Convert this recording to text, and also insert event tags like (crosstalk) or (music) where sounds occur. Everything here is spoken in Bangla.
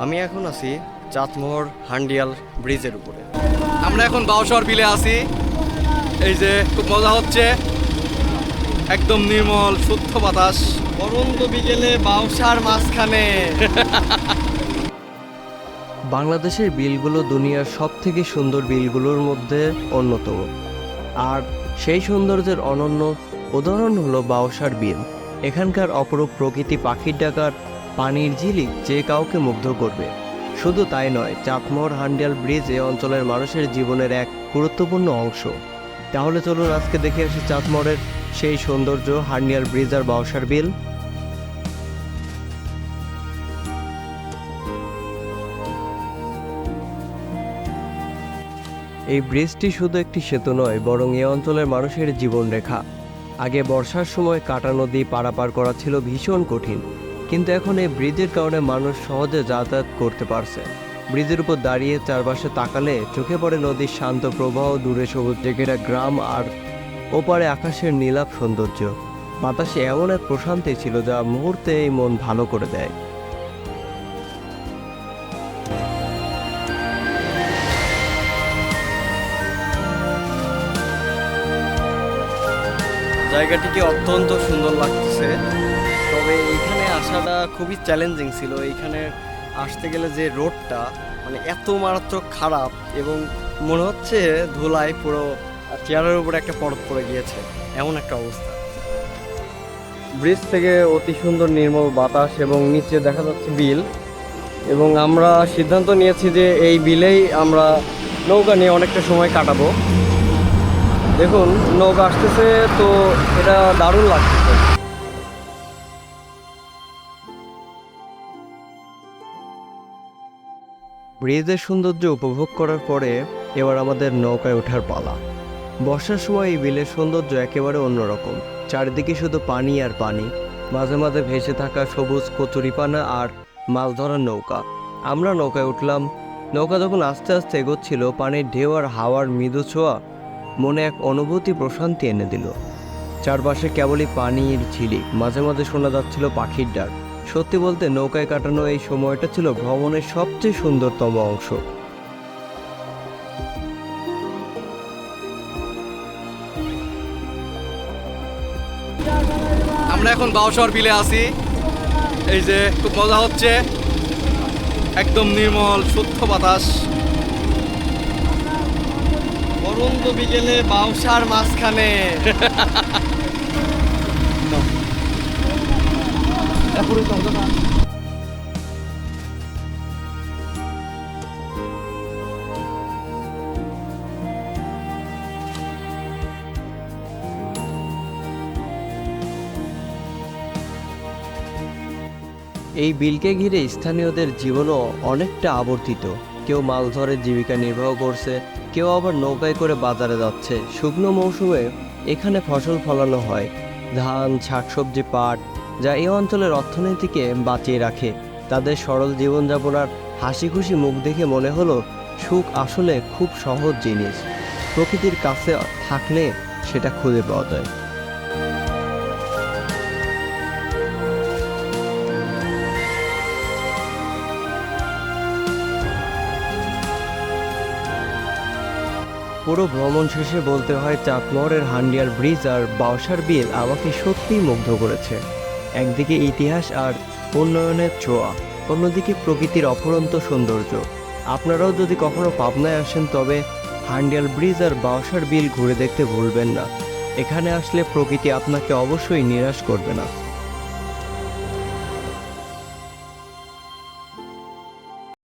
আমি এখন আছি চাঁদমোহর হান্ডিয়াল ব্রিজের উপরে। আমরা এখন বাউসর বিলে আছি। এই যে খুব মজা হচ্ছে। একদম নির্মল শুদ্ধ বাতাস। অরন্ত বিকেলে বাউসার মাঝখানে। (laughs) বাংলাদেশের বিলগুলো দুনিয়ার সব থেকে সুন্দর বিলগুলোর মধ্যে অন্যতম। আর সেই সৌন্দর্যের অনন্য উদাহরণ হলো বাউসার বিল। এখানকার অপরূপ প্রকৃতি পাখির ডাকার পানির ঝিলিক যে কাউকে মুগ্ধ করবে। শুধু তাই নয় চাঁদমোহর হান্ডিয়াল ব্রিজ এ অঞ্চলের মানুষের জীবনের এক গুরুত্বপূর্ণ অংশ। তাহলে চলুন আজকে দেখে আসি চাঁদমোহরের সেই সৌন্দর্য হান্ডিয়াল ব্রিজ আর বাউসার বিল। এই ব্রিজটি শুধু একটি সেতু নয়, বরং এ অঞ্চলের মানুষের জীবনরেখা। আগে বর্ষার সময় কাটা নদী পারাপার করা ছিল ভীষণ কঠিন। কিন্তু এখন এই ব্রিজের কারণে মানুষ সহজে যাতায়াত করতে পারছে। ব্রিজের উপর দাঁড়িয়ে চারপাশে তাকালে চোখে পড়ে নদীর শান্ত প্রবাহ, দূরে সবুজ ঘেরা গ্রাম আর ওপারে আকাশের নীলাপ সৌন্দর্য। বাতাসে এমন এক প্রশান্তি ছিল যা মুহূর্তে এই মন ভালো করে দেয়। জায়গাটিকে অত্যন্ত সুন্দর লাগছে তবে এইখানে আসাটা খুবই চ্যালেঞ্জিং ছিল। এইখানে আসতে গেলে যে রোডটা মানে এত মারাত্মক খারাপ এবং মনে হচ্ছে ধুলায় পুরো চেয়ারের উপরে একটা পরত পড়ে গিয়েছে। এমন একটা অবস্থা। ব্রিজ থেকে অতি সুন্দর নির্মল বাতাস এবং নিচে দেখা যাচ্ছে বিল এবং আমরা সিদ্ধান্ত নিয়েছি যে এই বিলেই আমরা নৌকা নিয়ে অনেকটা সময় কাটাবো। দেখুন, নৌকা আসতেছে তো এটা দারুণ লাগতেছে ব্রিজের সৌন্দর্য উপভোগ করার পরে এবার আমাদের নৌকায় ওঠার পালা। বর্ষার সময় এই বিলের সৌন্দর্য একেবারে অন্যরকম। চারিদিকে শুধু পানি আর পানি। মাঝে মাঝে ভেসে থাকা সবুজ কচুরিপানা আর মাছ ধরার নৌকা। আমরা নৌকায় উঠলাম। নৌকা যখন আস্তে আস্তে এগোচ্ছিল, পানির ঢেউ আর হাওয়ার মৃদু ছোঁয়া মনে এক অনুভূতি প্রশান্তি এনে দিল। চারপাশে কেবলই পানির ঝিলি মাঝে মাঝে শোনা যাচ্ছিল পাখির ডাক। সত্যি বলতে নৌকায় কাটানো এই সময়টা ছিল ভ্রমণের সবচেয়ে সুন্দরতম অংশ। আমরা এখন বাউশহর বিলে আছি। এই যে খুব মজা হচ্ছে। একদম নির্মল, শুদ্ধ বাতাস। পরন্ত বিকেলে বাউসার মাঝখানে। (laughs) এই বিলকে ঘিরে স্থানীয়দের জীবনও অনেকটা আবর্তিত। কেউ মাছ ধরে জীবিকা নির্বাহ করছে, কেউ আবার নৌকায় করে বাজারে যাচ্ছে। শুকনো মৌসুমে এখানে ফসল ফলানো হয়। ধান, শাকসবজি, পাট, যা এই অঞ্চলের অর্থনীতিকে বাঁচিয়ে রাখে। তাদের সরল জীবনযাপন আর হাসি খুশি মুখ দেখে মনে হলো, সুখ আসলে খুব সহজ জিনিস। প্রকৃতির কাছে থাকলে সেটা খুঁজে পাওয়া যায়। পুরো ভ্রমণ শেষে বলতে হয় চাঁদমোহরের হান্ডিয়ার ব্রিজ আর বাউসার বিল আমাকে সত্যিই মুগ্ধ করেছে। একদিকে ইতিহাস আর উন্নয়নের ছোঁয়া, অন্যদিকে প্রকৃতির অফুরন্ত সৌন্দর্য। আপনারাও যদি কখনো পাবনায় আসেন, তবে হান্ডিয়াল ব্রিজ আর বাউসার বিল ঘুরে দেখতে ভুলবেন না। এখানে আসলে প্রকৃতি আপনাকে অবশ্যই নিরাশ করবে না।